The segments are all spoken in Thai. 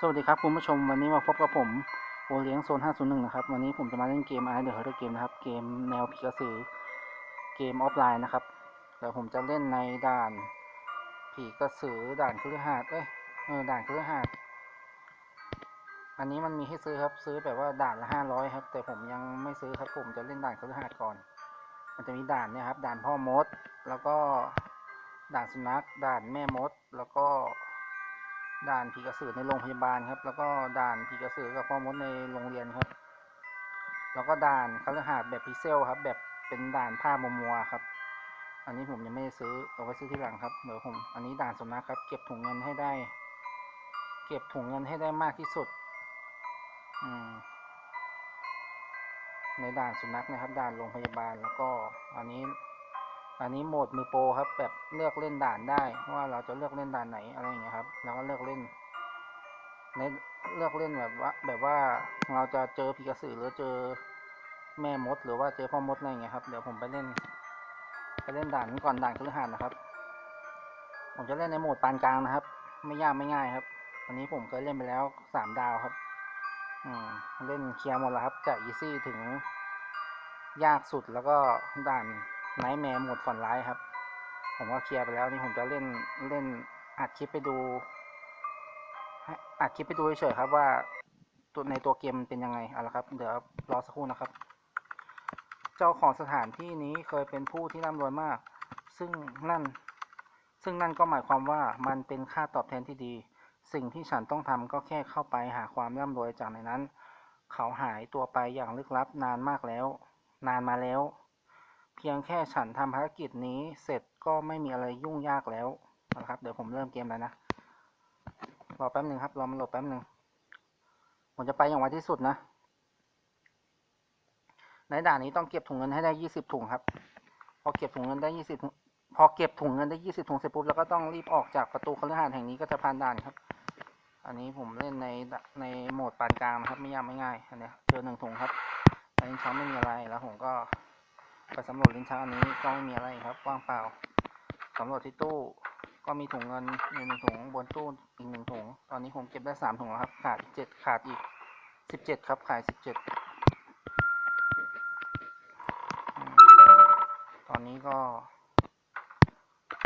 สวัสดีครับคุณผู้ชมวันนี้มาพบกับผมโอเลี้ยงโซน 501 นะครับ วันนี้ผมจะมาเล่นเกม i The Horror Game นะครับ เกมแนวผีกระสือเกมออฟไลน์นะครับเดี๋ยวผมจะเล่นในด่านผีกระสือด่านคฤหาสน์เอ้ยเออด่านคฤหาสน์อันนี้มันมีให้ซื้อครับซื้อแบบว่าด่านละ500ครับ แต่ผมยังไม่ซื้อครับผมจะเล่นด่านคฤหาสน์ก่อน มันจะมีด่านเนี่ยครับ ด่านพ่อมด แล้วก็ด่านสุนัขด่านแม่มดแล้วก็ ด่านผีกระสือในโรงพยาบาลครับ แล้วก็ด่านผีกระสือกับพ่อมดในโรงเรียนครับ แล้วก็ด่านคฤหาสน์แบบพิเซลครับ แบบเป็นด่านผ้ามัวมัวครับ อันนี้ผมยังไม่ได้ซื้อเอาไว้ซื้อที่หลังครับเดี๋ยวผมอันนี้ด่านสุนัขครับ เก็บถุงเงินให้ได้ เก็บถุงเงินให้ได้มากที่สุด อืมในด่านสุนัขนะครับ ด่านโรงพยาบาลแล้วก็อันนี้ อันนี้โหมดมือโปรครับ แบบเลือกเล่นด่านได้ว่าเราจะเลือกเล่นด่านไหนอะไรอย่างเงี้ยครับแล้วก็เลือกเล่นในเลือกเล่นแบบว่า แบบว่าเราจะเจอผีกระสือหรือเจอแม่มด หรือว่าเจอพ่อมดอะไรอย่างเงี้ยครับเดี๋ยวผมไปเล่น ไปเล่นด่านก่อนด่านคฤหาสน์นะครับ ผมจะเล่นในโหมดปานกลางนะครับ ไม่ยากไม่ง่ายครับอันนี้ผมเคยเล่นไปแล้วสามดาวครับ อืมเล่นเคลียร์หมดแล้วครับจากอีซี่ถึงยากสุดแล้วก็ด่าน ไนท์แมร์โหมดฝันร้ายครับ ผมก็เคลียร์ไปแล้วนี่ผมจะเล่นเล่นอัดคลิปไปดูอัดคลิปไปดูเฉยๆครับว่าตัวในตัวเกมเป็นยังไงเอาละครับ เดี๋ยวรอสักครู่นะครับ เจ้าของสถานที่นี้เคยเป็นผู้ที่ร่ำรวยมาก ซึ่งนั่น ซึ่งนั่นก็หมายความว่ามันเป็นค่าตอบแทนที่ดี สิ่งที่ฉันต้องทำก็แค่เข้าไปหาความร่ำรวยจากในนั้น เขาหายตัวไปอย่างลึกลับนานมากแล้ว นานมาแล้ว เพียงแค่ฉันทำภารกิจนี้เสร็จก็ไม่มีอะไรยุ่งยากแล้วนะครับ เดี๋ยวผมเริ่มเกมแล้วนะ รอแป๊บหนึ่งครับ รอมันโหลดแป๊บหนึ่งผมจะไปอย่างไวที่สุดนะ ในด่านนี้ต้องเก็บถุงเงินให้ได้ยี่สิบถุงครับ พอเก็บถุงเงินได้ยี่สิบพอเก็บถุงเงินได้ยี่สิบถุงเสร็จปุ๊บแล้วก็ต้องรีบออกจากประตูคฤหาสน์แห่งนี้ก็จะผ่านด่านครับ อันนี้ผมเล่นในในโหมดปานกลางนะครับ ไม่ยากไม่ง่าย อันเนี้ยเจอหนึ่งถุงครับอันนี้ช้อนไม่มีอะไรแล้วผมก็ ไปสำรวจลิ้นชักอันนี้ก็ไม่มีอะไรครับว่างเปล่าสำรวจที่ตู้ ก็มีถุงเงินอยู่หนึ่งถุงบนตู้อีกหนึ่งถุง ตอนนี้ผมเก็บได้สามถุงแล้วครับ ขาดเจ็ดขาดอีกสิบเจ็ดครับ ขายสิบเจ็ดตอนนี้ก็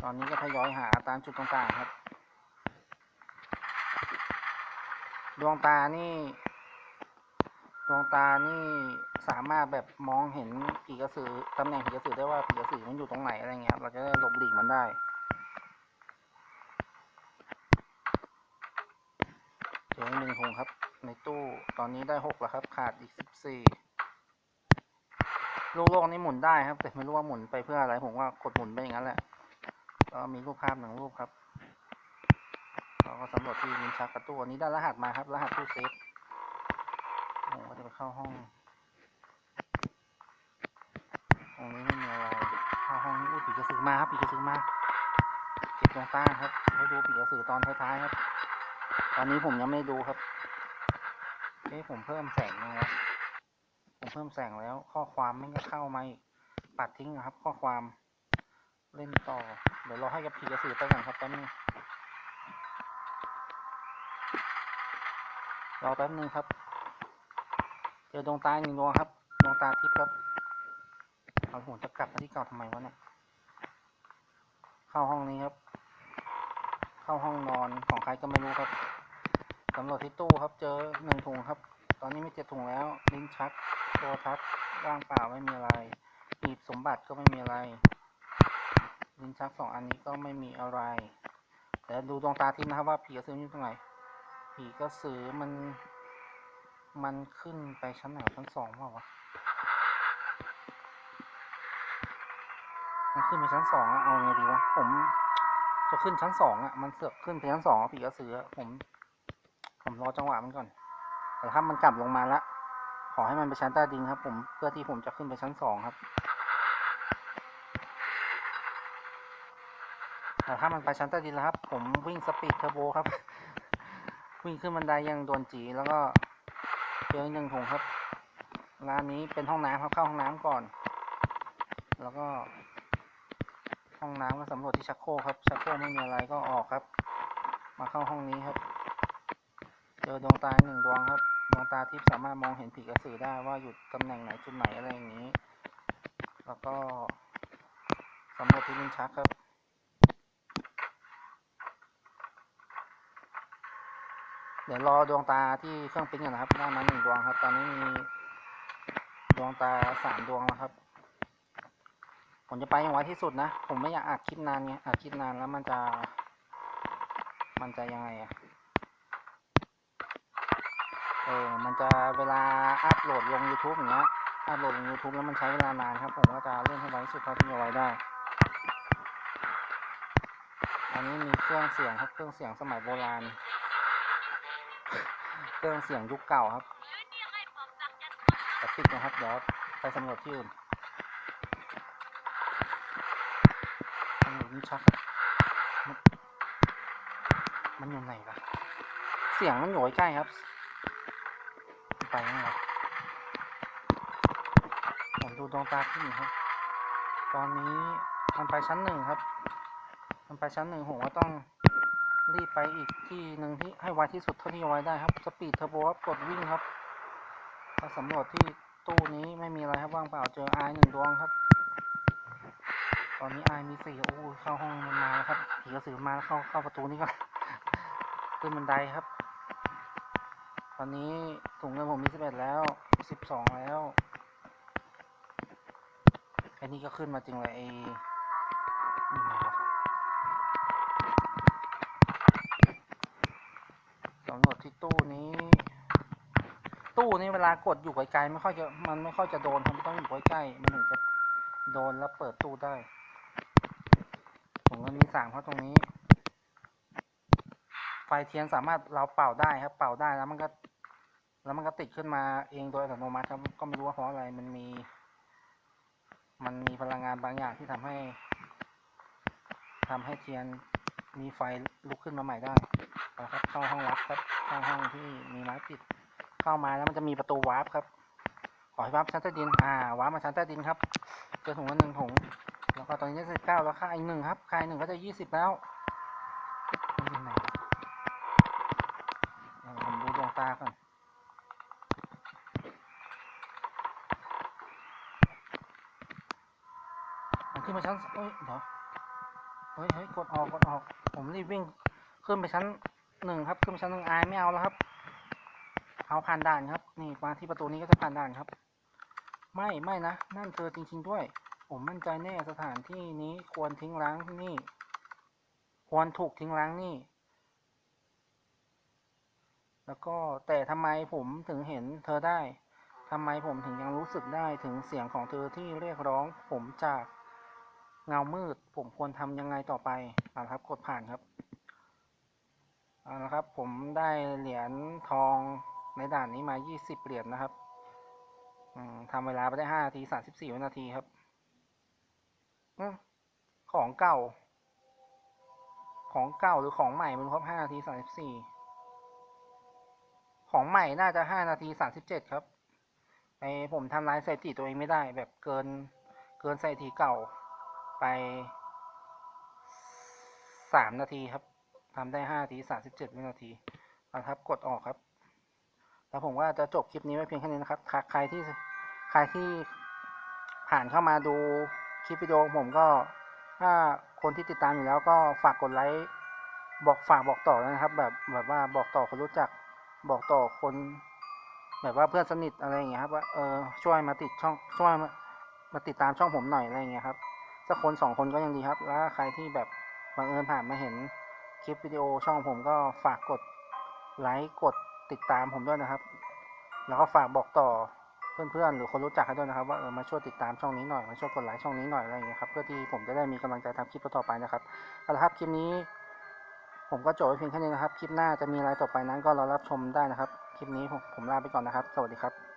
ตอนนี้ก็ทยอยหาตามจุดต่างๆครับ ดวงตานี่ ดวงตานี่สามารถแบบมองเห็นผีกระสือตำแหน่งผีกระสือได้ว่าผีกระสือมันอยู่ตรงไหนอะไรเงี้ย เราจะได้หลบหลีกมันได้เจออีกหนึ่งถุงครับ ในตู้ตอนนี้ได้หกแล้วครับ ขาดอีกสิบสี่ลูกโลกนี้หมุนได้ครับ แต่ไม่รู้ว่าหมุนไปเพื่ออะไรผมว่ากดหมุนไปอย่างนั้นแหละแล้วมีรูปภาพหนึ่งรูปครับเราก็สำรวจที่ลิ้นชักประตูอันนี้ได้รหัสมาครับ รหัสตู้เซฟ ผมก็จะไปเข้าห้องตรงนี้ไม่มีอะไรเข้าห้องนี้อุ้ยผีกระสือมาครับผีกระสือมาเก็บตรงต้าครับให้ดูผีกระสือตอนท้ายๆครับ ตอนนี้ผมยังไม่ดูครับเอ๊ะผมเพิ่มแสงยังไงผมเพิ่มแสงแล้ว ข้อความไม่ก็เข้ามาอีกปัดทิ้งนะครับ ข้อความเล่นต่อ เดี๋ยวเราให้กับผีกระสือไปก่อนครับแป๊บนึงรอแป๊บนึงครับ เจอดวงตาหนึ่งดวงครับดวงตาทิพย์ครับเอาผมจะกลับมาที่เก่าทำไมวะเนี่ย เข้าห้องนี้ครับ เข้าห้องนอนของใครก็ไม่รู้ครับสำรวจที่ตู้ครับ เจอหนึ่งถุงครับ ตอนนี้ไมีเจ็ดถุงแล้ว ลิ้นชักโทรทัศน์ว่างเปล่าไม่มีอะไรหีบสมบัติก็ไม่มีอะไร ลิ้นชักสองอันนี้ก็ไม่มีอะไร แต่ดูดวงตาทิพย์นะครับว่าผีกระสืออยู่ตรงไหนผีกระสือมัน มันขึ้นไปชั้นไหนชั้นสองเปล่าวะ มันขึ้นไปชั้นสองอะเอาไงดีวะ ผม จะขึ้นชั้นสองอะมันเสือกขึ้นไปชั้นสองผีกระสือผม ผมรอจังหวะมันก่อน แต่ถ้ามันกลับลงมาละ ขอให้มันไปชั้นใต้ดินครับ ผม เพื่อที่ผมจะขึ้นไปชั้นสองครับ แต่ถ้ามันไปชั้นใต้ดินแล้วครับ ผมวิ่งสปีดเทอร์โบครับ วิ่งขึ้นบันไดยังโดนจีแล้วก็ เจออีกหนึ่งถุงครับ ร้านนี้เป็นห้องน้ำครับเข้าห้องน้ำก่อน แล้วก็ ห้องน้ำก็สำรวจที่ชักโครกครับ ชักโครกไม่มีอะไรก็ออกครับ มาเข้าห้องนี้ครับ เจอดวงตาหนึ่งดวงครับ ดวงตาทิพย์สามารถมองเห็นผีกระสือได้ว่าอยู่ตำแหน่งไหนจุดไหนอะไรอย่างนี้ แล้วก็สำรวจที่ลิ้นชักครับ ดี๋ยวรอดวงตาที่เครื่องปริ้นก่อนนะครับได้มาหนึ่งดวงครับ ตอนนี้มีดวงตาสามดวงแล้วครับ ผมจะไปอย่างไวที่สุดนะ ผมไม่อยากอัดคลิปนานไงอัดคลิปนานแล้วมันจะ มันจะยังไงอะเออ มันจะเวลาอัพโหลดลง YouTube อย่างเงี้ย อัพโหลดลง YouTube แล้วมันใช้เวลานานครับ ผมก็จะเล่นให้ไวที่สุดเท่าที่จะไวได้ อันนี้มีเครื่องเสียงครับ เครื่องเสียงสมัยโบราณ เครื่องเสียงยุคเก่าครับติดนะครับ เดี๋ยวไปสำรวจที่อื่นสำรวจนี่ชักมันอยู่ไหนล่ะ เสียงมันอยู่ใกล้ครับ ไปยังไงผมดูดวงตาขึ้นครับ ตอนนี้มันไปชั้นหนึ่งครับ มันไปชั้นหนึ่งผมก็ต้อง รีบไปอีกที่หนึ่งที่ให้ไวที่สุดเท่าที่ไวได้ครับ สปีดเทอร์โบครับกดวิ่งครับมาสำรวจที่ตู้นี้ไม่มีอะไรครับว่างเปล่าเจอไอหนึ่งดวงครับ ตอนนี้ไอมีสี่โอ้เข้าห้องมันมาครับผีกระสือมาแล้วเข้าเข้าประตูนี้ก่อนขึ้นบันไดครับ ตอนนี้ถุงเงินผมมีสิบเอ็ดแล้วสิบสองแล้วไอ้นี่ก็ขึ้นมาจริงเลยไอ้นี่ไงวะสำรวจ ที่ตู้นี้ ตู้นี้เวลากดอยู่ไกลๆไม่ค่อยจะมันไม่ค่อยจะโดนครับต้องอยู่ใกล้ๆมันถึงจะโดนแล้วเปิดตู้ได้ผมก็มีสามเพราะตรงนี้ ไฟเทียนสามารถเราเป่าได้ครับ เป่าได้แล้วมันก็ แล้วมันก็ติดขึ้นมาเองโดยอัตโนมัติครับ ก็ไม่รู้ว่าเพราะอะไรมันมี มันมีพลังงานบางอย่างที่ทำให้ทำให้เทียนมีไฟลุกขึ้นมาใหม่ได้นะครับเข้าห้องรับครับ ข้าห้องที่มีไม้ปิด เข้ามาแล้วมันจะมีประตูวาร์ปครับ ขอให้วาร์ปชั้นใต้ดิน อ่าวาร์ปมาชั้นใต้ดินครับ เจอถุงละหนึ่งถุง แล้วก็ตอนนี้สิบเก้าแล้วค่าอีกหนึ่งครับ ค่าอีกหนึ่งก็จะยี่สิบแล้วมันอยู่ไหนวะเดี๋ยวผมดูดวงตาก่อนมันขึ้นมาชั้นเอ้ยเดี๋ยวเฮ้ยเฮ้ยกดออกกดออก ผมรีบวิ่งขึ้นไปชั้น หนึ่งครับขึ้นชั้นหนึ่งไอไม่เอาแล้วครับ เอาผ่านด่านครับ นี่มาที่ประตูนี้ก็จะผ่านด่านครับ ไม่ไม่นะนั่นเธอจริง ๆ ด้วย ผมมั่นใจแน่สถานที่นี้ควรทิ้งร้างที่นี่ ควรถูกทิ้งร้างนี่ แล้วก็แต่ทำไมผมถึงเห็นเธอได้ทำไมผมถึงยังรู้สึกได้ถึงเสียงของเธอที่เรียกร้อง ผมจากเงามืด ผมควรทำยังไงต่อไปอ่าครับ กดผ่านครับ เอาละครับ ผมได้เหรียญทองในด่านนี้มา 20 เหรียญนะครับทำเวลาไปได้5นาที34วินาทีครับอของเก่า ของเก่าหรือของใหม่มันครบ5นาที34ของใหม่น่าจะ5นาที37ครับไอผมทำลายสถิติตัวเองไม่ได้ แบบเกินเกินสถิติเก่าไป3นาทีครับ ทำได้ห้าทีสามสิบเจ็ดวินาทีนะครับ กดออกครับ แล้วผมก็จะจบคลิปนี้ไว้เพียงแค่นี้นะครับใครใครที่ใครที่ผ่านเข้ามาดูคลิปวิดีโอผมก็ถ้าคนที่ติดตามอยู่แล้วก็ฝากกดไลค์บอกฝากบอกต่อนะครับ แบบแบบว่าบอกต่อคนรู้จักบอกต่อคน แบบว่าเพื่อนสนิทอะไรอย่างเงี้ยครับว่าเออช่วยมาติดช่องช่วยมามาติดตามช่องผมหน่อยอะไรอย่างเงี้ยครับสักคนสองคนก็ยังดีครับ แล้วใครที่แบบบังเอิญผ่านมาเห็น คลิปวิดีโอช่องผมก็ฝากกดไลค์กดติดตามผมด้วยนะครับ แล้วก็ฝากบอกต่อเพื่อนๆ หรือคนรู้จักให้ด้วยนะครับ ว่าเออมาช่วยติดตามช่องนี้หน่อยมาช่วยกดไลค์ช่องนี้หน่อยอะไรอย่างเงี้ยครับเพื่อที่ผมจะได้มีกำลังใจทำคลิปต่อไปนะครับเอาละครับคลิปนี้ ผมก็จบไว้เพียงแค่นี้นะครับ คลิปหน้าจะมีอะไรต่อไปนั้นก็รอรับชมได้นะครับ คลิปนี้ผมผมลาไปก่อนนะครับ สวัสดีครับ